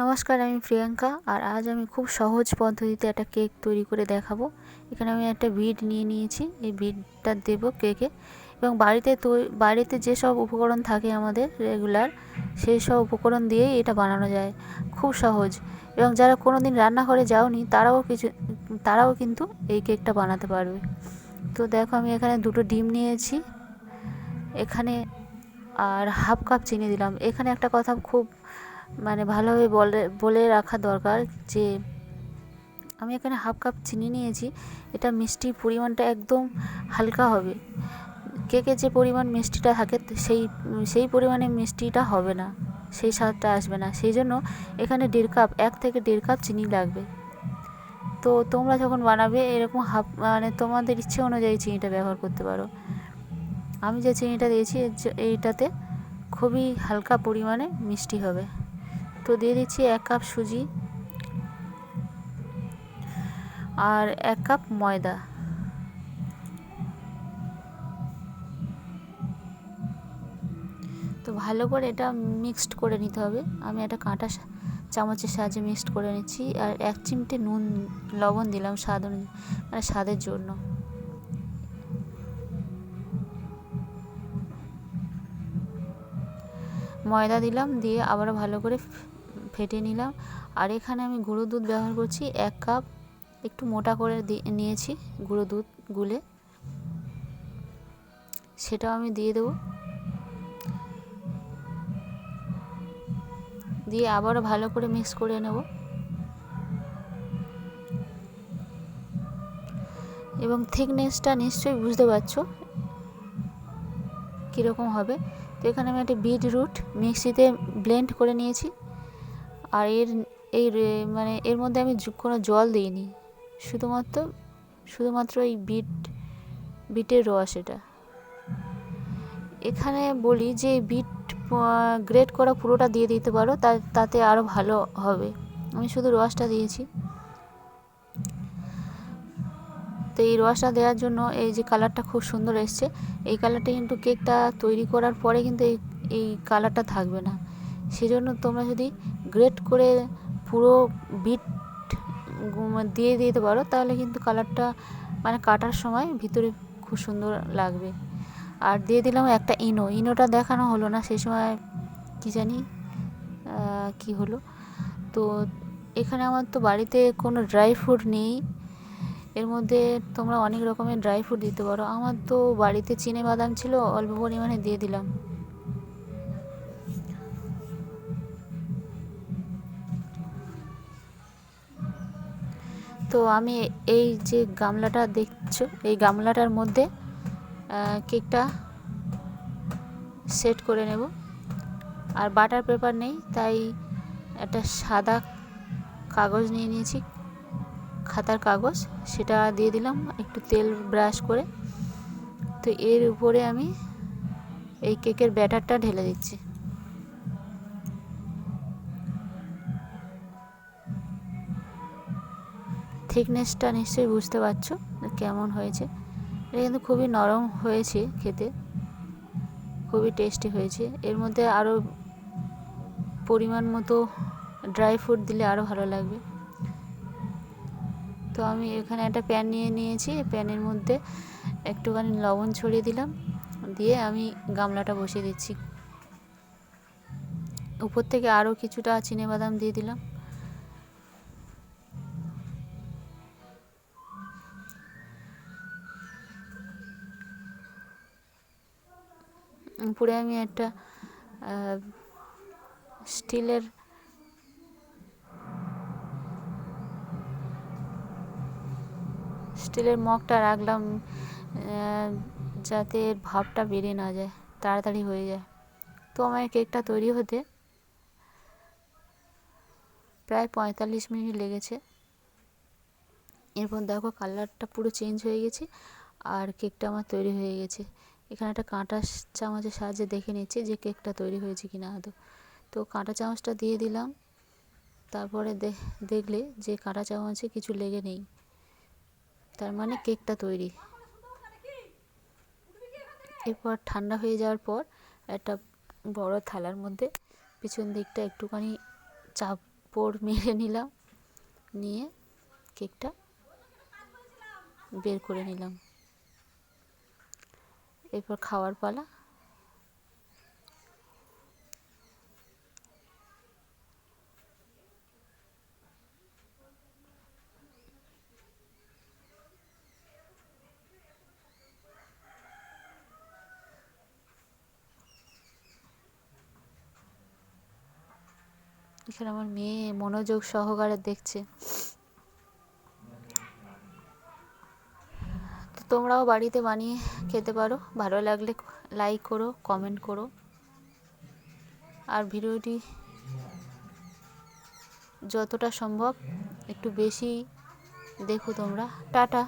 নমস্কার, আমি প্রিয়াঙ্কা আর আজ আমি খুব সহজ পদ্ধতিতে একটা কেক তৈরি করে দেখাবো। এখানে আমি একটা বিড নিয়ে নিয়েছি, এই বিডটা দেবো কেকে। এবং বাড়িতে বাড়িতে যেসব উপকরণ থাকে আমাদের রেগুলার, সেই সব উপকরণ দিয়েই এটা বানানো যায়। খুব সহজ। এবং যারা কোনো দিন রান্নাঘরে যাওনি, তারাও কিছু, তারাও কিন্তু এই কেকটা বানাতে পারবে। তো দেখো, আমি এখানে দুটো ডিম নিয়েছি। এখানে আর হাফ কাপ চিনি দিলাম। এখানে একটা কথা খুব মানে ভালোভাবে বলে বলে রাখা দরকার যে আমি এখানে হাফ কাপ চিনি নিয়েছি, এটা মিষ্টির পরিমাণটা একদম হালকা হবে। কেকে যে পরিমাণ মিষ্টিটা থাকে, সেই সেই পরিমাণে মিষ্টিটা হবে না, সেই স্বাদটা আসবে না। সেই জন্য এখানে দেড় কাপ, এক থেকে দেড় কাপ চিনি লাগবে। তো তোমরা যখন বানাবে, এরকম হাফ মানে তোমাদের ইচ্ছে অনুযায়ী চিনিটা ব্যবহার করতে পারো। আমি যে চিনিটা দিয়েছি এইটাতে খুবই হালকা পরিমাণে মিষ্টি হবে। তো দিয়ে দিচ্ছি এক কাপ সুজি আর এক কাপ ময়দা। তো ভালো করে এটা মিক্সড করে নিতে হবে। আমি একটা কাঁটা চামচের সাহায্যে মিক্সড করে নিচ্ছি। আর এক চিমটে নুন, লবণ দিলাম স্বাদ মানে স্বাদের জন্য। ময়দা দিলাম, দিয়ে আবারও ভালো করে ফেটে নিলাম। আর এখানে আমি গুঁড়ো দুধ ব্যবহার করছি, এক কাপ। একটু মোটা করে নিয়েছি গুঁড়ো দুধ গুলে। সেটাও আমি দিয়ে দেবো। দিয়ে আবারও ভালো করে মিক্স করে নেব। এবং থিকনেসটা নিশ্চয়ই বুঝতে পারছ কীরকম হবে। তো এখানে আমি একটা বিট রুট মিক্সিতে ব্লেন্ড করে নিয়েছি। আর এর, এই মানে এর মধ্যে আমি কোনো জল দিইনি। শুধুমাত্র শুধুমাত্র এই বিট, বিটের রস এটা। এখানে বলি যে বিট গ্রেট করা পুরোটা দিয়ে দিতে পারো তাতে আরও ভালো হবে। আমি শুধু রসটা দিয়েছি। তো এই রসটা দেওয়ার জন্য এই যে কালারটা খুব সুন্দর এসছে। এই কালারটা কিন্তু কেকটা তৈরি করার পরে কিন্তু এই এই কালারটা থাকবে না। সেজন্য তোমরা যদি গ্রেট করে পুরো বিট দিয়ে দিতে পারো, তাহলে কিন্তু কালারটা মানে কাটার সময় ভিতরে খুব সুন্দর লাগবে। আর দিয়ে দিলাম একটা ইনো। ইনোটা দেখানো হলো না, সেই সময় কী জানি কি হলো? তো এখানে আমার তো বাড়িতে কোনো ড্রাই ফ্রুট নেই। এর মধ্যে তোমরা অনেক রকমের ড্রাই ফ্রুট দিতে পারো। আমার তো বাড়িতে চিনে বাদাম ছিল, অল্প পরিমাণে দিয়ে দিলাম। তো আমি এই যে গামলাটা দেখছ, এই গামলাটার মধ্যে কেকটা সেট করে নেব। আর বাটার পেপার নেই, তাই একটা সাদা কাগজ নিয়ে নিয়েছি। খাতার কাগজ, সেটা দিয়ে দিলাম, একটু তেল ব্রাশ করে। তো এর উপরে আমি এই কেকের ব্যাটারটা ঢেলে দিচ্ছি। থিকনেসটা নিশ্চয়ই বুঝতে পারছ কেমন হয়েছে। এটা কিন্তু খুবই নরম হয়েছে খেতে। খুবই টেস্টি হয়েছে। এর মধ্যে আরও পরিমাণ মতো ড্রাই ফ্রুট দিলে আরও ভালো লাগবে। তো আমি এখানে একটা প্যান নিয়ে নিয়েছি। প্যানের মধ্যে একটুখানি লবণ ছড়িয়ে দিলাম। দিয়ে আমি গামলাটা বসিয়ে দিচ্ছি। উপর থেকে আরও কিছুটা বাদাম দিয়ে দিলাম। উপরে আমি একটা স্টিলের স্টিলের মগটা রাখলাম যাতে এর ভাবটা বেরিয়ে না যায়, তাড়াতাড়ি হয়ে যায়। তো আমার কেকটা তৈরি হতে প্রায় পঁয়তাল্লিশ মিনিট লেগেছে। এরপর দেখো কালারটা পুরো চেঞ্জ হয়ে গেছে আর কেকটা আমার তৈরি হয়ে গেছে। এখানে একটা কাঁটা চামচের সাহায্যে দেখে নিচ্ছি যে কেকটা তৈরি হয়েছে কি না আদৌ তো কাঁটা চামচটা দিয়ে দিলাম। তারপরে দেখলে যে কাঁটা চামচে কিছু লেগে নেই। তার মানে কেকটা তৈরি। এরপর ঠান্ডা হয়ে যাওয়ার পর একটা বড় থালার মধ্যে পিছন দিকটা একটুখানি চাপড় মেরে নিলাম, নিয়ে কেকটা বের করে নিলাম। এরপর খাওয়ার পালা এখানে আমার মেয়ে মনোযোগ সহকারে দেখছে। তো তোমরাও বাড়িতে বানিয়ে খেতে পারো, ভালো লাগলে লাইক করো কমেন্ট করো। আর ভিডিওটি যতটা সম্ভব একটু বেশি দেখো তোমরা। টাটা!